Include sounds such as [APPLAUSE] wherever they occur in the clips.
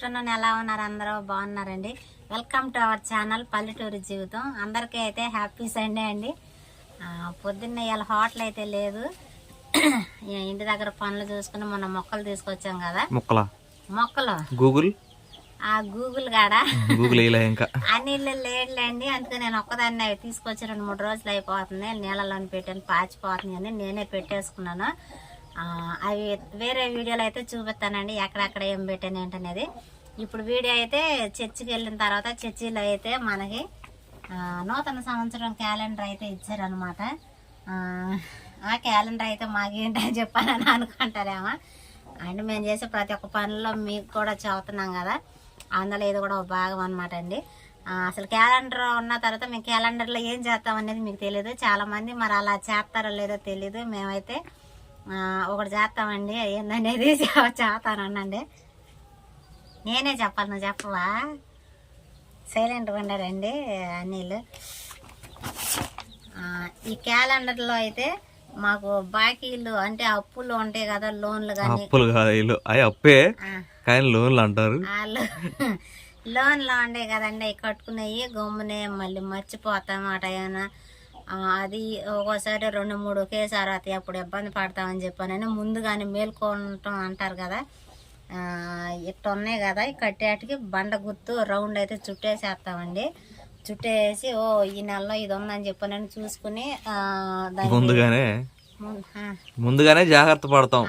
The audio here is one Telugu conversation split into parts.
ఆఫ్టర్నూన్ ఎలా ఉన్నారు అందరూ? బాగున్నారండి. వెల్కమ్ టు అవర్ ఛానల్ పల్లెటూరు జీవితం. అందరికీ అయితే హ్యాపీ సండే అండి. పొద్దున్నే ఇలా హోటల్ అయితే లేదు. ఇంటి దగ్గర పనులు చూసుకుని మొన్న మొక్కలు తీసుకొచ్చాం కదా. ముక్కల? మొక్కలు? గూగుల్ ఆ గూగుల్ కాడ? గూగుల్ ఇంకా? అన్నిళ్ళు లేడులేండి అందుకే నేను ఒక్కదాన్ని తీసుకొచ్చి రెండు మూడు రోజులు అయిపోతుంది నీళ్ళలో పెట్టాను పాచిపోతుంది అని నేనే పెట్టేసుకున్నాను. అవి వేరే వీడియోలో అయితే చూపిస్తానండి. ఎక్కడెక్కడ ఏం పెట్టాను ఏంటనేది. ఇప్పుడు వీడియో అయితే చర్చికి వెళ్ళిన తర్వాత చర్చిలో అయితే మనకి నూతన సంవత్సరం క్యాలెండర్ అయితే ఇచ్చారనమాట ఆ క్యాలెండర్ అయితే మాకేంటని చెప్పానని అనుకుంటారేమో. అండ్ మేము చేసే ప్రతి ఒక్క పనిలో మీకు కూడా చదువుతున్నాం కదా. అందులో ఇది కూడా ఒక భాగం అనమాట అండి అసలు క్యాలెండర్ ఉన్న తర్వాత మేము క్యాలెండర్లో ఏం చేస్తాం అనేది మీకు తెలియదు చాలా మంది మరి అలా చేస్తారో లేదో తెలియదు మేమైతే ఒకటి చేస్తామండి. ఏందనేది [LAUGHS] చేస్తానండి నేనే చెప్పాలి నువ్వు చెప్పవా? సైలెంట్గా ఉండారండి అనిల్. ఆ, ఈ క్యాలెండర్లో అయితే మాకు బాకీలు అంటే అప్పులు ఉంటాయి కదా లోన్లు కానీ. అప్పులు కాదు అవి అప్పే. కానీ లోన్లు అంటారు. [LAUGHS] లోన్లో ఉండే కదండి అవి కట్టుకునేవి గమ్మునే మళ్ళీ మర్చిపోతాం అట ఏమైనా ఆ, అది ఒక్కోసారి రెండు మూడు ఒకేసారి అవుతాయి అప్పుడు ఇబ్బంది పడతామని చెప్పానని ముందుగానే మేల్కొనటం అంటారు కదా. ఇట్ట ఉన్నాయి కదా కట్టేటికి బండ గుర్తు రౌండ్ అయితే చుట్టేసేస్తామండి. చుట్టేసి ఓ ఈ నెలలో ఇది ఉందని చెప్పానని చూసుకుని ముందుగానే ముందుగానే జాగ్రత్త పడతాం.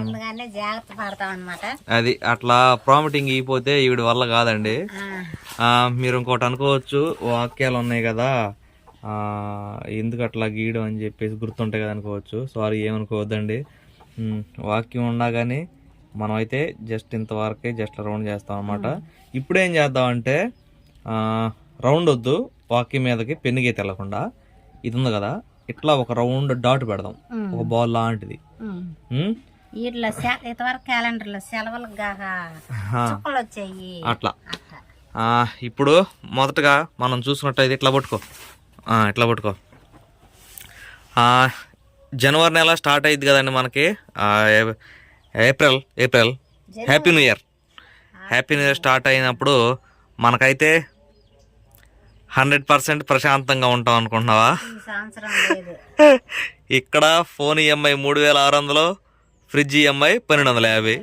ముందుగానే జాగ్రత్త పడతాం అనమాట అది అట్లా ప్రామిటింగ్ ఇగిపోతే ఈవిడ వల్ల కాదండి. మీరు ఇంకోటి అనుకోవచ్చు వాక్యాలు ఉన్నాయి కదా. ఎందుకు అట్లా గీయడం అని చెప్పేసి గుర్తుంటాయి కదా అనుకోవచ్చు. సారీ ఏమనుకోవద్దండి. వాక్యం ఉన్నా కానీ మనం అయితే జస్ట్ ఇంతవరకే జస్ట్ రౌండ్ చేస్తాం అనమాట ఇప్పుడు ఏం చేద్దామంటే రౌండ్ వద్దు వాక్యం మీదకి పెన్ను గీత వెళ్ళకుండా. ఇది ఉంది కదా ఇట్లా ఒక రౌండ్ డాట్ పెడదాం. ఒక బాల్ లాంటిది. ఇంతవరకు క్యాలెండర్లో వచ్చాయి అట్లా. ఇప్పుడు మొదటగా మనం చూసినట్టయితే ఇట్లా పట్టుకో. ఆ, ఇట్లా పట్టుకో. జనవరి నెల స్టార్ట్ అయింది కదండి మనకి. April April. Happy new year happy new year start అయినప్పుడు మనకైతే హండ్రెడ్ పర్సెంట్ ప్రశాంతంగా ఉంటాం అనుకుంటున్నావా? [LAUGHS] ఇక్కడ ఫోన్ ఈఎంఐ మూడు వేల ఆరు వందలు ఫ్రిడ్జ్ ఈఎంఐ పన్నెండు వందల యాభై.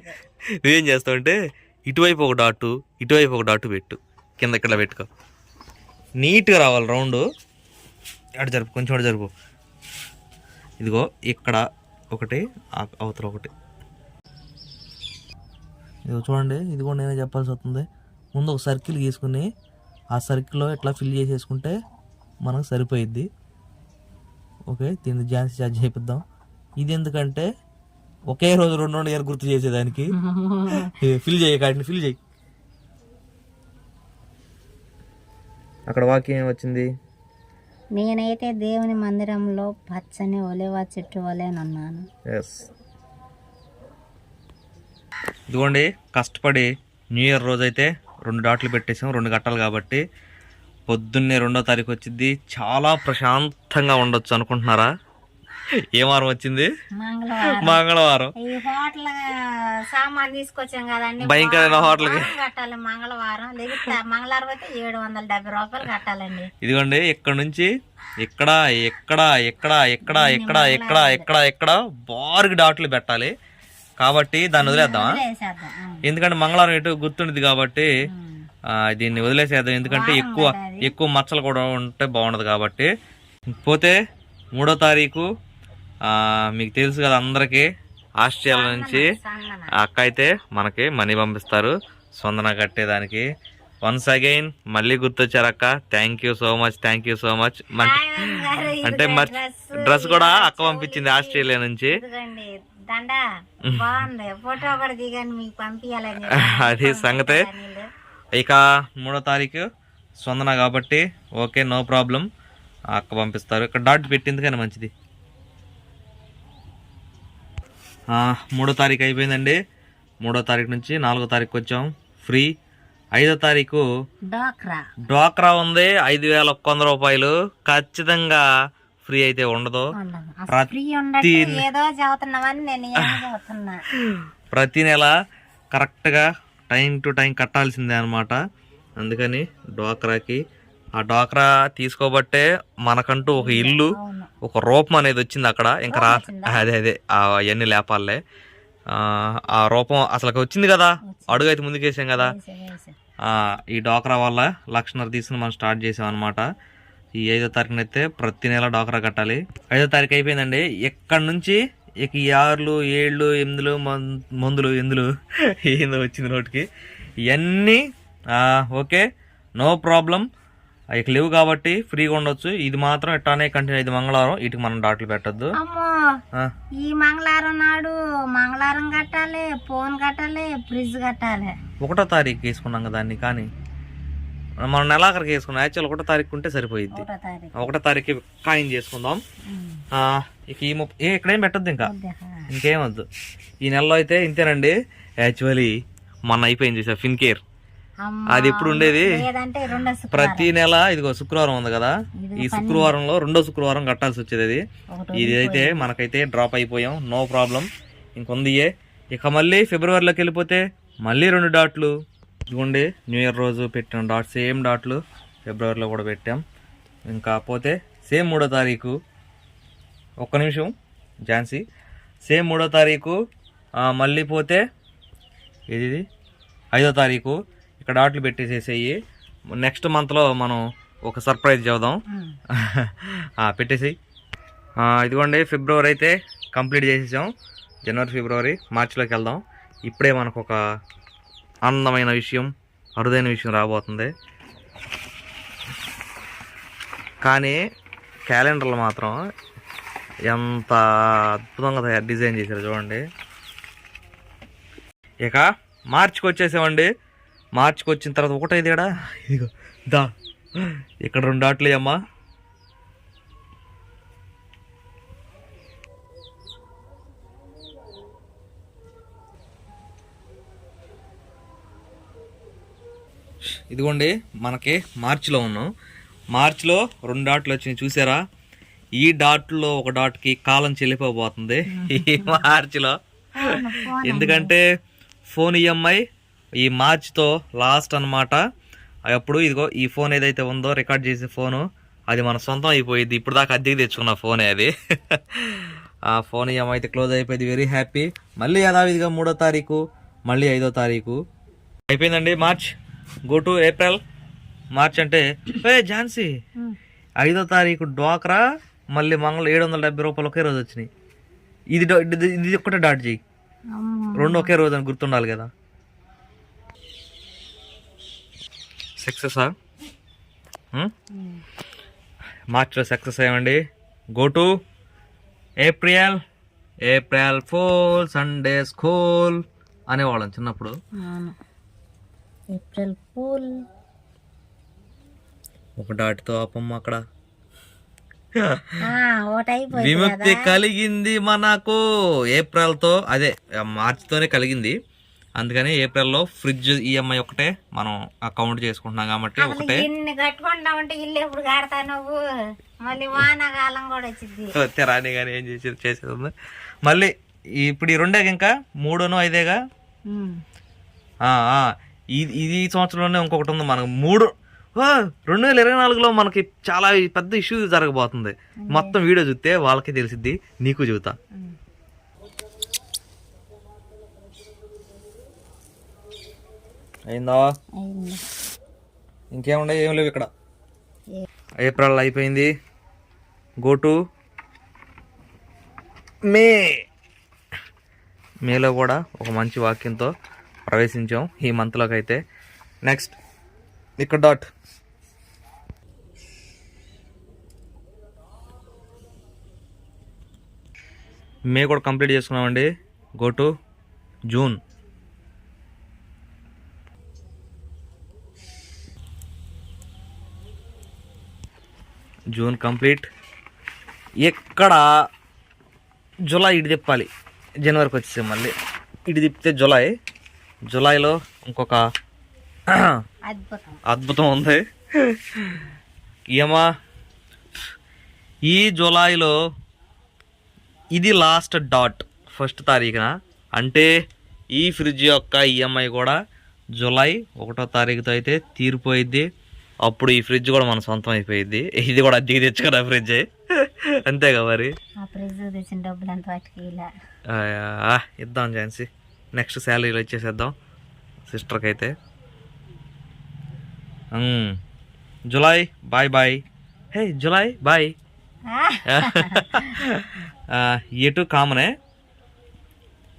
నువ్వేం చేస్తావంటే ఇటువైపు ఒక డాటు ఇటువైపు ఒక డాటు పెట్టు. కింద ఇక్కడ పెట్టుకో. నీట్గా రావాలి రౌండ్. అటు జరుపు కొంచెం అటు జరుపు. ఇదిగో ఇక్కడ ఒకటి అవతల ఒకటి. ఇదిగో చూడండి ఇది కూడా నేనే చెప్పాల్సి వస్తుంది. ముందు ఒక సర్కిల్ గీసుకుని ఆ సర్కిల్లో ఇట్లా ఫిల్ చేసేసుకుంటే మనకు సరిపోయిద్ది. ఓకే దీన్ని ఝాన్సీ చార్జ్ చేపిద్దాం. ఇది ఎందుకంటే ఒకే రోజు రెండు రెండు ఇయర్ గుర్తు చేసేదానికి. ఫిల్ చేయి కాటిని ఫిల్ చేయి. అక్కడ వాక్యం ఏమొచ్చింది? నేనైతే దేవుని మందిరంలో పచ్చని ఒలివ చెట్టు వలేనన్నాను ఎస్ ఇదిగోండి కష్టపడి న్యూ ఇయర్ రోజైతే రెండు డాట్లు పెట్టేసాం రెండు గంటలు కాబట్టి పొద్దున్నే రెండో తారీఖు వచ్చింది చాలా ప్రశాంతంగా ఉండొచ్చు అనుకుంటున్నారా? ఏ వారం వచ్చింది? మంగళవారం. ఈ హోటల్ సామాన్ తీసుకొచ్చాం కదండి భయంకరమైన హోటల్కి. వారం కట్టాలి మంగళవారం. లేకపోతే మంగళవారం అయితే ఏడు వందల డెబ్బై రూపాయలు కట్టాలండి. ఇదిగోండి ఇక్కడ నుంచి ఇక్కడ ఎక్కడ ఎక్కడ ఎక్కడ ఎక్కడ ఎక్కడ ఎక్కడ ఎక్కడ బారుకి డాట్లు పెట్టాలి. కాబట్టి దాన్ని వదిలేద్దామా? ఉం. ఎందుకంటే మంగళవారం ఎటు గుర్తుండేది కాబట్టి దీన్ని వదిలేసేద్దాం. ఎందుకంటే ఎక్కువ ఎక్కువ మచ్చలు కూడా ఉంటే బాగుండదు కాబట్టి. పోతే మూడో తారీఖు మీకు తెలుసు కదా అందరికీ ఆస్ట్రేలియా నుంచి అక్క అయితే మనకి మనీ పంపిస్తారు సొందన కట్టేదానికి. వన్స్ అగైన్ మళ్ళీ గుర్తొచ్చారు అక్క thank you so much thank you so much అంటే డ్రెస్, కూడా అక్క పంపించింది ఆస్ట్రేలియా నుంచి. [LAUGHS] అది సంగతే. ఇక మూడో తారీఖు స్పందన కాబట్టి ఓకే నో ప్రాబ్లం అక్క పంపిస్తారు. ఇక్కడ డాట్ పెట్టింది కానీ మంచిది ఆ, మూడో తారీఖు అయిపోయిందండి. మూడో తారీఖు నుంచి నాలుగో తారీఖు వచ్చాం. ఫ్రీ ఐదో తారీఖు డోక్రా డ్వాక్రా ఉంది. ఐదు వేల ఒక్క వంద రూపాయలు. ఖచ్చితంగా ఫ్రీ అయితే ఉండదు. ప్రతి నెల కరెక్ట్గా టైం టు టైం కట్టాల్సిందే అనమాట అందుకని డ్వాక్రాకి ఆ డ్వాక్రా తీసుకోబట్టే మనకంటూ ఒక ఇల్లు. ఒక రూపం అనేది వచ్చింది అక్కడ. ఇంకా రా? అదే అదే. అవన్నీ లేపాలే. ఆ, రూపం అసలు వచ్చింది కదా. అడుగు అయితే ముందుకేసాం కదా. ఈ డోక్రా వల్ల లక్షన్నర తీసుకుని మనం స్టార్ట్ చేసాం అనమాట ఈ ఐదో తారీఖున అయితే ప్రతి నెల డోక్రా కట్టాలి. ఐదో తారీఖు అయిపోయిందండి. ఇక్కడ నుంచి? ఇక ఈ ఆరులు ఏళ్ళు ఎనిమిదిలు మందులు ఎందులు [LAUGHS] ఏందో వచ్చింది నోటికి. ఇవన్నీ ఓకే. No problem. ఇక లేవు కాబట్టి ఫ్రీగా ఉండొచ్చు. ఇది మాత్రం ఇట్లానే కంటిన్యూ ఇది మంగళవారం ఇటుకి మనం డాట్లు పెట్టొద్దు. ఈ మంగళవారం నాడు మంగళవారం కట్టాలి ఫోన్ కట్టాలి ఫ్రిడ్జ్ కట్టాలి. ఒకటో తారీఖు వేసుకున్నాం కదా దాన్ని కానీ మనం నెలాఖరికి వేసుకున్నాం. యాక్చువల్ ఒకటో తారీఖు ఉంటే సరిపోయిద్ది. ఒకటో తారీఖు. కాయిన్ చేసుకుందాం. ఇక ఈ ముప్ప ఏ ఇక్కడేం పెట్టద్దు ఇంకా. ఇంకేం వద్దు. ఈ నెలలో అయితే ఇంతేనండి. యాక్చువల్లీ మొన్న అయిపోయింది చూసా ఫిన్ కేర్. అది ఎప్పుడు ఉండేది. ప్రతి నెల ఇదిగో శుక్రవారం ఉంది కదా? ఈ శుక్రవారంలో రెండో శుక్రవారం కట్టాల్సి వచ్చేది అది. ఒకటి ఇది అయితే మనకైతే డ్రాప్ అయిపోయాం. No problem. ఇంకొంది ఏ. ఇక మళ్ళీ ఫిబ్రవరిలోకి వెళ్ళిపోతే మళ్ళీ రెండు డాట్లు. ఇదిగోండి న్యూ ఇయర్ రోజు పెట్టిన డాట్ సేమ్ డాట్లు ఫిబ్రవరిలో కూడా పెట్టాం. ఇంకా పోతే సేమ్ మూడో తారీఖు. ఒక్క నిమిషం ఝాన్సీ. సేమ్ మూడో తారీఖు మళ్ళీ పోతే ఇది? ఐదో తారీఖు. ఇక్కడ డాట్లు పెట్టేసేసేయి. నెక్స్ట్ మంత్లో మనం ఒక సర్ప్రైజ్ చేద్దాం పెట్టేసి ఇదిగోండి ఫిబ్రవరి అయితే కంప్లీట్ చేసేసాం. జనవరి ఫిబ్రవరి మార్చిలోకి వెళ్దాం. ఇప్పుడే మనకు ఒక అందమైన విషయం అరుదైన విషయం రాబోతుంది. కానీ క్యాలెండర్లు మాత్రం ఎంత అద్భుతంగా తయారు డిజైన్ చేశారు చూడండి. ఇక మార్చికి వచ్చేసామండి. మార్చికి వచ్చిన తర్వాత ఒకటైదు ఇక్కడ ఇదిగో దా. ఇక్కడ రెండు డాట్లు అమ్మా. ఇదిగోండి మనకి మార్చిలో ఉన్నాం. మార్చిలో రెండు డాట్లు వచ్చినాయి చూసారా? ఈ డాట్లో ఒక డాట్కి కాలం చెల్లిపోబోతుంది. ఈ మార్చిలో. ఎందుకంటే ఫోన్ ఈఎంఐ ఈ మార్చ్తో లాస్ట్ అన్నమాట. అప్పుడు ఇదిగో ఈ ఫోన్ ఏదైతే ఉందో రికార్డ్ చేసే ఫోను అది మన సొంతం అయిపోయింది. ఇప్పుడు దాకా అద్దెకి తెచ్చుకున్న ఫోనే అది. ఆ ఫోన్ అయితే క్లోజ్ అయిపోయింది వెరీ హ్యాపీ. మళ్ళీ యథావిధిగా మూడో తారీఖు మళ్ళీ ఐదో తారీఖు. అయిపోయిందండి March? Go to April March అంటే ఏ ఝాన్సీ. ఐదో తారీఖు డ్వాక్రా మళ్ళీ మంగళ ఏడు వందల డెబ్బై రూపాయలు ఒకే రోజు వచ్చినాయి. ఇది ఇది ఒక్కటే డాట్ చేయి. రెండు ఒకే రోజు అని గుర్తుండాలి కదా. సక్సెసా. మార్చ్లో success అయ్యామండి. Go to April April fool Sunday school అనేవాళ్ళం చిన్నప్పుడు. ఏప్రిల్ ఫూల్ ఒక డాట్తో ఆపమ్మ అక్కడ. విముక్తి కలిగింది మనకు. ఏప్రిల్తో అదే మార్చితోనే కలిగింది. అందుకని ఏప్రిల్లో ఫ్రిడ్జ్ ఈఎంఐ ఒకటే మనం అకౌంట్ చేసుకుంటున్నాం కాబట్టి ఒకటే. ఇన్ని కట్టుకుంటామంటే ఇల్లు ఎప్పుడు కడతా నువ్వు? మళ్ళీ వానాకాలం కూడా వచ్చింది రాని కానీ ఏం చేసేది చేసేది ఉంది. మళ్ళీ ఇప్పుడు ఈ రెండే ఇంకా? మూడును ఐదేగా? ఇది ఇది ఈ సంవత్సరంలోనే ఇంకొకటి ఉంది మనకు. మూడు రెండు వేల ఇరవై నాలుగులో మనకి చాలా పెద్ద ఇష్యూ జరగబోతుంది. మొత్తం వీడియో చూస్తే వాళ్ళకి తెలిసిద్ది నీకు చెబుతా అయిందా? అయింది ఇంకేముండే ఏం లేవు ఇక్కడ. ఏప్రిల్ అయిపోయింది. Go to May. మేలో కూడా ఒక మంచి వాక్యంతో ప్రవేశించాం ఈ మంత్లోకి అయితే నెక్స్ట్ ఇక్కడ డాట్ మే కూడా కంప్లీట్ చేసుకున్నామండి. Go to June June complete. ఎక్కడ జూలై ఇటు తిప్పాలి. జనవరికి వచ్చేసి మళ్ళీ. ఇటు తిప్పితే జూలై. జూలైలో ఇంకొక అద్భుతం. ఉంది. ఏమా? ఈ జూలైలో ఇది లాస్ట్ డాట్ ఫస్ట్ తారీఖున. అంటే ఈ ఫ్రిడ్జ్ యొక్క ఈఎంఐ కూడా జూలై ఒకటో తారీఖుతో అయితే తీరిపోయిద్ది. అప్పుడు ఈ ఫ్రిడ్జ్ కూడా మన సొంతం అయిపోయింది. ఇది కూడా అద్దెకి తెచ్చుకున్న ఫ్రిడ్జ్. అంతేగా మరి? ఇద్దాం ఝాన్సీ. నెక్స్ట్ శాలరీలో ఇచ్చేసేద్దాం సిస్టర్కి అయితే. July bye bye. Hey July bye. ఎటు కామనే?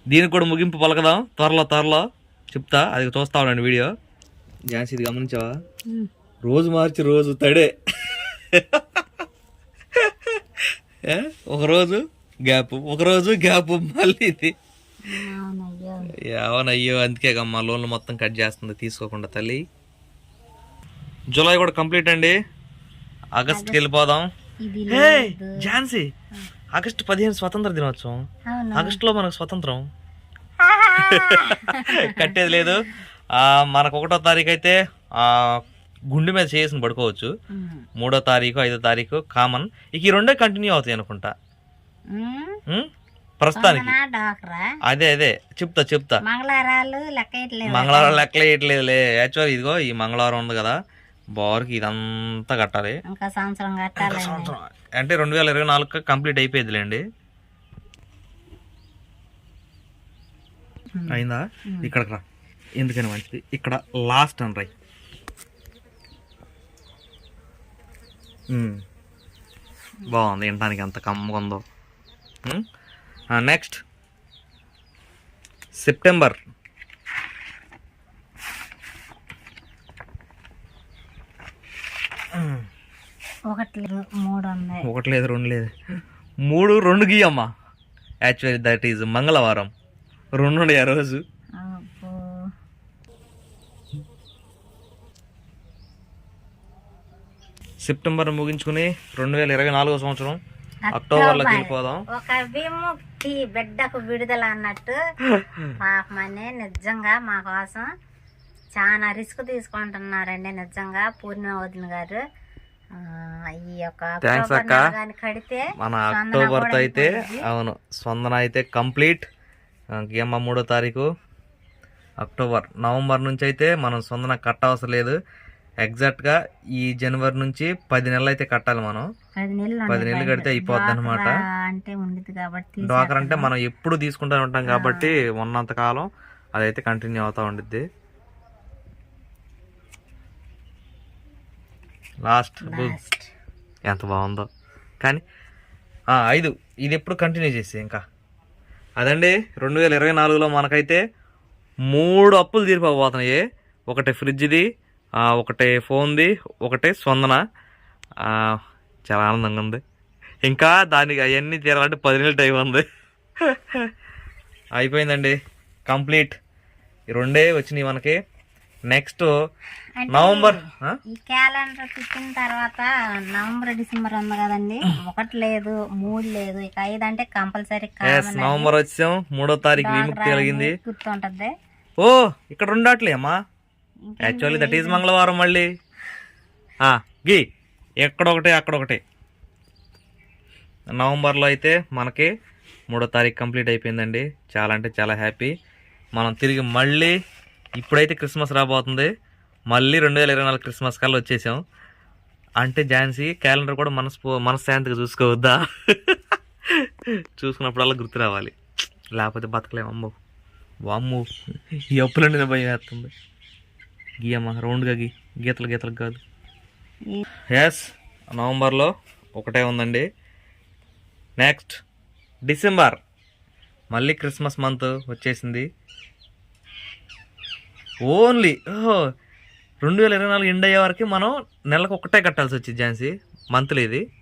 దీనికి కూడా ముగింపు పలకదాం. త్వరలో త్వరలో. చెప్తా అది చూస్తా ఉండండి వీడియో. ఝాన్సీ ఇది గమనించావా? రోజు మార్చి రోజు తడే. ఏ? ఒక రోజు గ్యాప్ ఒక రోజు గ్యాప్ మళ్ళీ ఇది. అవునయ్యో అందుకే మా లోన్లు మొత్తం కట్ చేస్తుంది తీసుకోకుండా తల్లి. జూలై కూడా కంప్లీట్ అండి. ఆగస్ట్కి వెళ్ళిపోదాం. ఝాన్సీ ఆగస్ట్ పదిహేను స్వతంత్ర దినోత్సవం. ఆగస్టులో మనకు స్వతంత్రం. [LAUGHS] కట్టేది లేదు. మనకు ఒకటో తారీఖు అయితే గుండె మీద చేసిన పడుకోవచ్చు. మూడో తారీఖు ఐదో తారీఖు కామన్. ఇక ఈ రెండే కంటిన్యూ అవుతాయి అనుకుంటా? ప్రస్తుతానికి. అదే అదే. చెప్తా చెప్తా. మంగళవారాలు లెక్క మంగళవారం లెక్కలు వేయట్లేదులే. యాక్చువల్ ఇదిగో ఈ మంగళవారం ఉంది కదా. బార్కి ఇదంతా కట్టాలి. సంవత్సరం అంటే రెండు వేల ఇరవై నాలుగు కంప్లీట్ అయిపోయిందిలేండి అయిందా? ఇక్కడికి రా. ఎందుకని మంచిది? ఇక్కడ లాస్ట్ అని రై బాగుంది వినడానికి ఎంత కమ్మగా ఉందో నెక్స్ట్ సెప్టెంబర్ ఒకటి లేదు, మూడు ఉన్నాయి. ఒకటి లేదు రెండు లేదు. మూడు రెండు గీయమ్మా. యాక్చువల్లీ దట్ ఈజ్ మంగళవారం. రెండు ఉండే ఆ రోజు. సెప్టెంబర్ ముగించుకుని రెండు వేల ఇరవై నాలుగో సంవత్సరం అక్టోబర్లోకి వెళ్ళిపోదాం. ఒక విముక్తి బిడ్డకు విడుదల అన్నట్టు [LAUGHS] పాపమని నిజంగా మా కోసం చాలా రిస్క్ తీసుకుంటున్నారండి నిజంగా పూర్ణిమ వదిన గారు ఈ యొక్క అక్టోబర్ అక్క. కడితే మన కూడా అయితే. అవును స్పందన అయితే కంప్లీట్. ఇంకేమ్మా మూడో తారీఖు? అక్టోబర్ నవంబర్ నుంచి అయితే మనం స్పందన కట్ట అవసరం లేదు. ఎగ్జాక్ట్గా ఈ జనవరి నుంచి పది నెలలు అయితే కట్టాలి మనం. పది నెలలు. కడితే అయిపోద్ది అనమాట డ్వాక్రా అంటే మనం ఎప్పుడు తీసుకుంటూ ఉంటాం కాబట్టి ఉన్నంత కాలం అదైతే కంటిన్యూ అవుతా ఉండిద్ది. లాస్ట్. ఎంత బాగుందో. కానీ ఐదు. ఇది ఎప్పుడు కంటిన్యూ చేసి ఇంకా. అదండి రెండు వేల ఇరవై నాలుగులో మనకైతే మూడు అప్పులు తీరిపోతున్నాయి ఒకటి ఫ్రిడ్జ్ది ఒకటి ఫోన్ది ఒకటి స్పందన. చాలా ఆనందంగా ఉంది. ఇంకా దానికి అవన్నీ తీరాలంటే పది నెలల టైం ఉంది. అయిపోయిందండి. కంప్లీట్. ఈ రెండే వచ్చినాయి మనకి. Next November? ఈ క్యాలెండర్ తిప్పిన తర్వాత నవంబర్ డిసెంబర్ ఉంది కదండి. ఒకటి లేదు మూడు లేదు ఇక ఐదు అంటే కంపల్సరీ నవంబర్ వచ్చాం. మూడో తారీఖు విముక్తి కలిగింది. గుర్తుంటది. ఓ ఇక్కడ ఉండట్లే అమ్మా. యాక్చువల్లీ దట్ ఈజ్ మంగళవారం మళ్ళీ. గీ ఎక్కడొకటి అక్కడొకటి. నవంబర్లో అయితే మనకి మూడో తారీఖు కంప్లీట్ అయిపోయిందండి. చాలా అంటే చాలా హ్యాపీ. మనం తిరిగి మళ్ళీ ఇప్పుడైతే క్రిస్మస్ రాబోతుంది. మళ్ళీ రెండు వేల ఇరవై నాలుగు క్రిస్మస్ కల్లా వచ్చేసాం. అంటే ఝాన్సీ క్యాలెండర్ కూడా మనసు మనశ్శాంతిగా చూసుకోవద్దా? చూసుకున్నప్పుడల్లా గుర్తు రావాలి. లేకపోతే బతకలేము అమ్మో వామ్మో. ఈ అప్పులండి భయం వేస్తుంది. గీయమ్మ రౌండ్గా గీ. గీతలు గీతలు కాదు. ఎస్ నవంబర్లో ఒకటే ఉందండి. Next December. మళ్ళీ క్రిస్మస్ మంత్ వచ్చేసింది. ఓన్లీ ఓహో రెండు వేల ఇరవై నాలుగు ఎండ్ అయ్యే వరకు మనం నెలకు ఒకటే కట్టాల్సి వచ్చింది ఝాన్సీ మంత్లీ ఇది.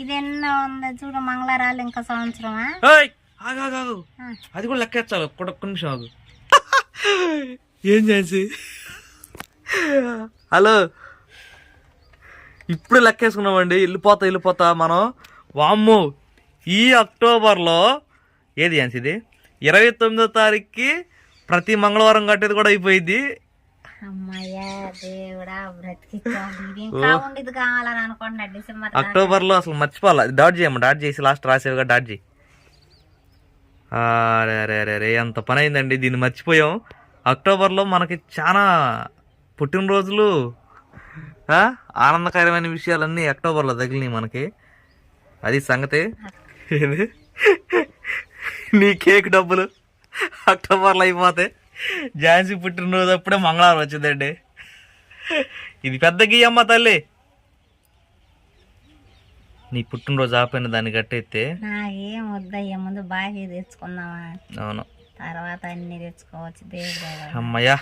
ఇదెన్నో ఉంది చూడు మంగళవారాలు ఇంకా సంవత్సరమా? ఆగు. అది కూడా ఒక్క ఒక్క నిమిషం ఆగు. ఏం చేసి? హలో. ఇప్పుడు లెక్కేసుకున్నామండి. వెళ్ళిపోతా వెళ్ళిపోతా మనం. వామ్మో. ఈ అక్టోబర్లో ఏది ఝాన్సీ ఇది? ఇరవై తొమ్మిదో తారీఖుకి ప్రతి మంగళవారం కట్టేది కూడా అయిపోయింది. దాకా. అక్టోబర్లో అసలు మర్చిపోవాలి? డాట్ చేయమ్మ డాట్ చేసి లాస్ట్ రాసేవిగా డాట్ చేయి. అరే అరే అరే అరే ఎంత పని అయిందండి. దీన్ని మర్చిపోయాం. అక్టోబర్లో మనకి చాలా పుట్టినరోజులు ఆనందకరమైన విషయాలన్నీ అక్టోబర్లో తగిలినాయి మనకి. అది సంగతి? నీ కేక్ డబ్బులు అక్టోబర్లో అయిపోతే ఝాన్సీ పుట్టినరోజు అప్పుడే మంగళవారం వచ్చిందండి. ఇది పెద్ద గీయమ్మ తల్లి. నీ పుట్టినరోజు ఆపైన దాన్ని కట్టయితే నాకేం వద్దయ్యా ముందు బాగా తెచ్చుకుందామా? అవును. తర్వాత అన్ని తెచ్చుకోవచ్చు. దేవుడు. అమ్మయ్యా.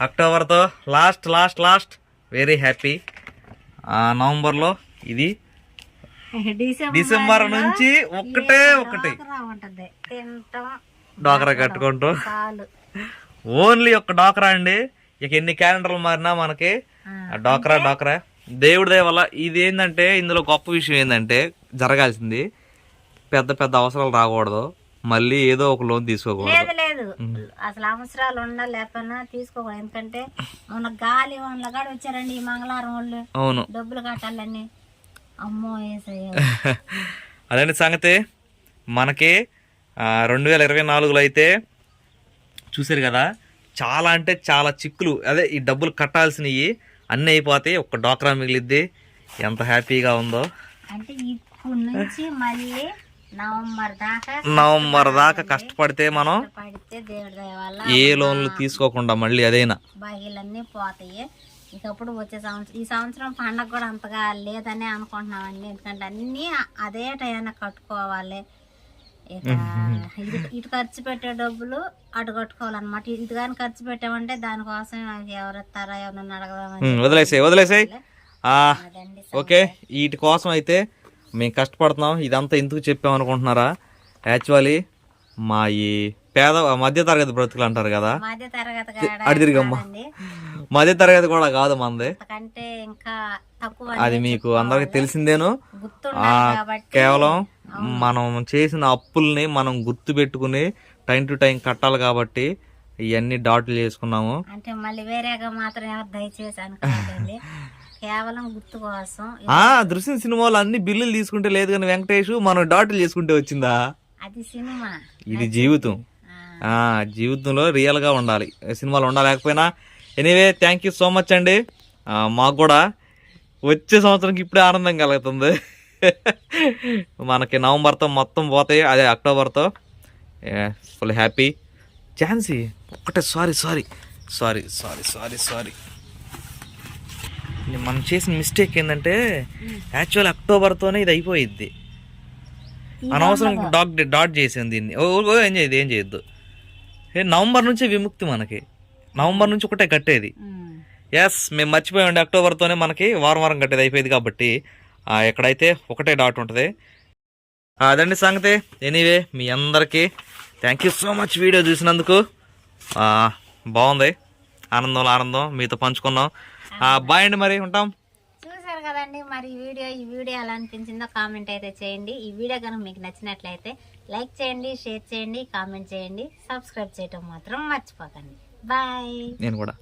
అక్టోబర్తో last last last. Very happy నవంబర్లో ఇది డిసెంబర్ నుంచి ఒక్కటే తింటాం డోకరా కట్టుకుంటూ. ఓన్లీ ఒక్క డోకరా అండి. ఇక ఎన్ని క్యాలెండర్లు మారినా మనకి డోకరా డోకరా. దేవుడి దయ వల్ల ఇది ఏంటంటే ఇందులో గొప్ప విషయం ఏంటంటే జరగాల్సింది. పెద్ద పెద్ద అవసరాలు రాకూడదు. మళ్ళీ ఏదో ఒక లోన్ తీసుకోకూడదు. లేదు లేదు. అసలు అవసరాలు ఉండాలి లేకపోయినా తీసుకోకూడదు. ఎందుకంటే మొన్న గాలి వాళ్ళ కాడ వచ్చారండి ఈ మంగళవారం వాళ్ళు. అవును. డబ్బులు కట్టాలని. అమ్మో ఏసయ్య. [LAUGHS] అదండి సంగతి? మనకి రెండు వేల ఇరవై నాలుగులో అయితే చూసారు కదా చాలా అంటే చాలా చిక్కులు. అదే ఈ డబ్బులు కట్టాల్సినవి అన్నీ అయిపోతాయి. ఒక్క డోక్రా మిగిలిద్ది. ఎంత హ్యాపీగా ఉందో. అంటే ఇప్పుడు నుంచి మళ్ళీ నవంబర్ దాకా కష్టపడితే మనం ఏ లోన్లు తీసుకోకుండా మళ్ళీ అదైనా. బాగీలన్నీ పోతాయి. ఇకప్పుడు వచ్చే సంవత్సరం ఈ సంవత్సరం పండగ కూడా అంతగా లేదని అనుకుంటున్నామండి. ఎందుకంటే అన్నీ అదే టైం కట్టుకోవాలి. ఇక [LAUGHS] ఇటు ఖర్చు పెట్టే డబ్బులు అటు కట్టుకోవాలన్నమాట. ఇటు కానీ ఖర్చు పెట్టామంటే దానికోసం ఎవరు ఇస్తారా ఎవరన్నా అడగదామని ఉమ్, వదిలేసాయి వదిలేసాయి. ఓకే. వీటి కోసం అయితే మేము కష్టపడుతున్నాం. ఇదంతా ఎందుకు చెప్పాం అనుకుంటున్నారా? యాక్చువల్లీ మా ఈ పేద మధ్య తరగతి బ్రతుకులు అంటారు కదా? అటు తిరిగమ్మా మధ్య తరగతి కూడా కాదు మనది అది మీకు అందరికి తెలిసిందేను. కేవలం మనం చేసిన అప్పుల్ని మనం గుర్తు పెట్టుకుని టైం టు టైం కట్టాలి కాబట్టి ఇవన్నీ డాట్లు చేసుకున్నాము. అంటే మళ్ళీ వేరేగా మాత్రం దయచేసి [LAUGHS] కేవలం గుర్తు కోసం ఆ దృశ్యం సినిమాలో అన్ని బిల్లులు తీసుకుంటే లేదు కానీ వెంకటేష్ మనం డాట్లు చేసుకుంటే వచ్చిందా? అది సినిమా. ఇది జీవితం. ఆ, జీవితంలో రియల్గా ఉండాలి. సినిమాలు ఉండలేకపోయినా anyway thank you so much అండి. మాకు కూడా వచ్చే సంవత్సరంకి ఇప్పుడే ఆనందం కలుగుతుంది. మనకి నవంబర్తో మొత్తం పోతాయి అదే అక్టోబర్తో. ఫుల్ హ్యాపీ ఝాన్సీ ఒక్కటే sorry sorry sorry sorry sorry sorry మనం చేసిన మిస్టేక్ ఏంటంటే యాక్చువల్ అక్టోబర్తోనే ఇది అయిపోయిద్ది. అనవసరం డాట్ డాట్ చేసింది దీన్ని. ఓ ఓ, ఏం చేయదు ఏం చేయొద్దు. ఏ నవంబర్ నుంచి విముక్తి మనకి. నవంబర్ నుంచి ఒకటే కట్టేది. ఎస్ మేము మర్చిపోయామండి అక్టోబర్తోనే మనకి వారం వారం కట్టేది అయిపోయింది కాబట్టి ఎక్కడైతే ఒకటే డాట్ ఉంటుంది. అదండి సంగతి. ఎనీవే మీ అందరికీ thank you so much video చూసినందుకు. బాగుంది. ఆనందం ఆనందం మీతో పంచుకున్నాం. బాయ్ అండి మరి ఉంటాం. చూసారు కదండి మరి ఈ వీడియో ఈ వీడియో ఎలా అనిపించిందో కామెంట్ అయితే చేయండి. ఈ వీడియో కనుక మీకు నచ్చినట్లయితే లైక్ చేయండి షేర్ చేయండి కామెంట్ చేయండి సబ్స్క్రైబ్ చేయటం మాత్రం మర్చిపోకండి. బాయ్. నేను కూడా.